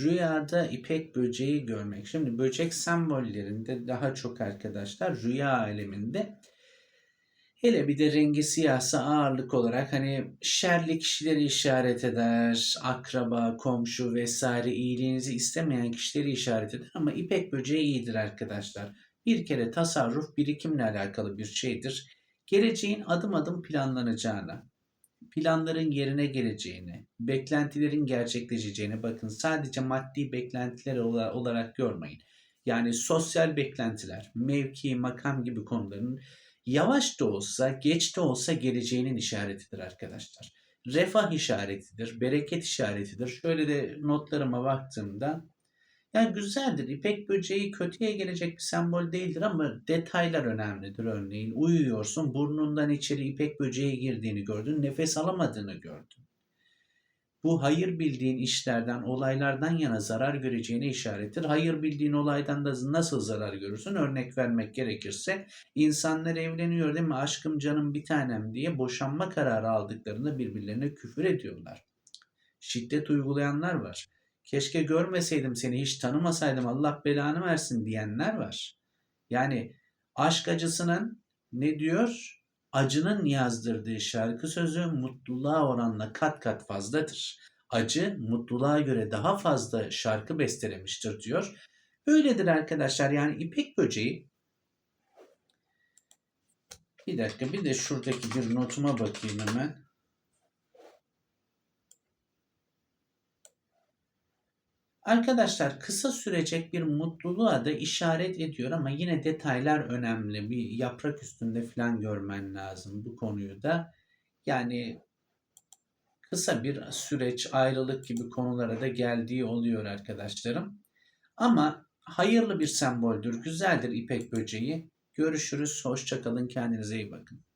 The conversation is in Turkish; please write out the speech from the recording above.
Rüyada ipek böceği görmek. Şimdi böcek sembollerinde daha çok arkadaşlar rüya aleminde hele bir de rengi siyahsa ağırlık olarak hani şerli kişileri işaret eder. Akraba, komşu vesaire iyiliğinizi istemeyen kişileri işaret eder ama ipek böceği iyidir arkadaşlar. Bir kere tasarruf birikimle alakalı bir şeydir. Geleceğin adım adım planlanacağına, planların yerine geleceğini, beklentilerin gerçekleşeceğine bakın sadece maddi beklentiler ola- olarak görmeyin. Yani sosyal beklentiler, mevki, makam gibi konuların yavaş da olsa, geç de olsa geleceğinin işaretidir arkadaşlar. Refah işaretidir, bereket işaretidir. Şöyle de notlarıma baktığımda yani güzeldir. İpek böceği kötüye gelecek bir sembol değildir ama detaylar önemlidir örneğin. Uyuyorsun burnundan içeri ipek böceği girdiğini gördün, nefes alamadığını gördün. Bu hayır bildiğin işlerden, olaylardan yana zarar göreceğine işarettir. Hayır bildiğin olaydan da nasıl zarar görürsün? Örnek vermek gerekirse insanlar evleniyor değil mi? Aşkım canım bir tanem diye boşanma kararı aldıklarında birbirlerine küfür ediyorlar. Şiddet uygulayanlar var. Keşke görmeseydim seni hiç tanımasaydım Allah belanı versin diyenler var. Yani aşk acısının ne diyor? Acının yazdırdığı şarkı sözü mutluluğa oranla kat kat fazladır. Acı mutluluğa göre daha fazla şarkı bestelemiştir diyor. Böyledir arkadaşlar yani ipek böceği bir dakika bir de şuradaki bir notuma bakayım hemen. Arkadaşlar kısa sürecek bir mutluluğa da işaret ediyor ama yine detaylar önemli. Bir yaprak üstünde falan görmen lazım bu konuyu da. Yani kısa bir süreç, ayrılık gibi konulara da geldiği oluyor arkadaşlarım. Ama hayırlı bir semboldür, güzeldir ipek böceği. Görüşürüz, hoşçakalın, kendinize iyi bakın.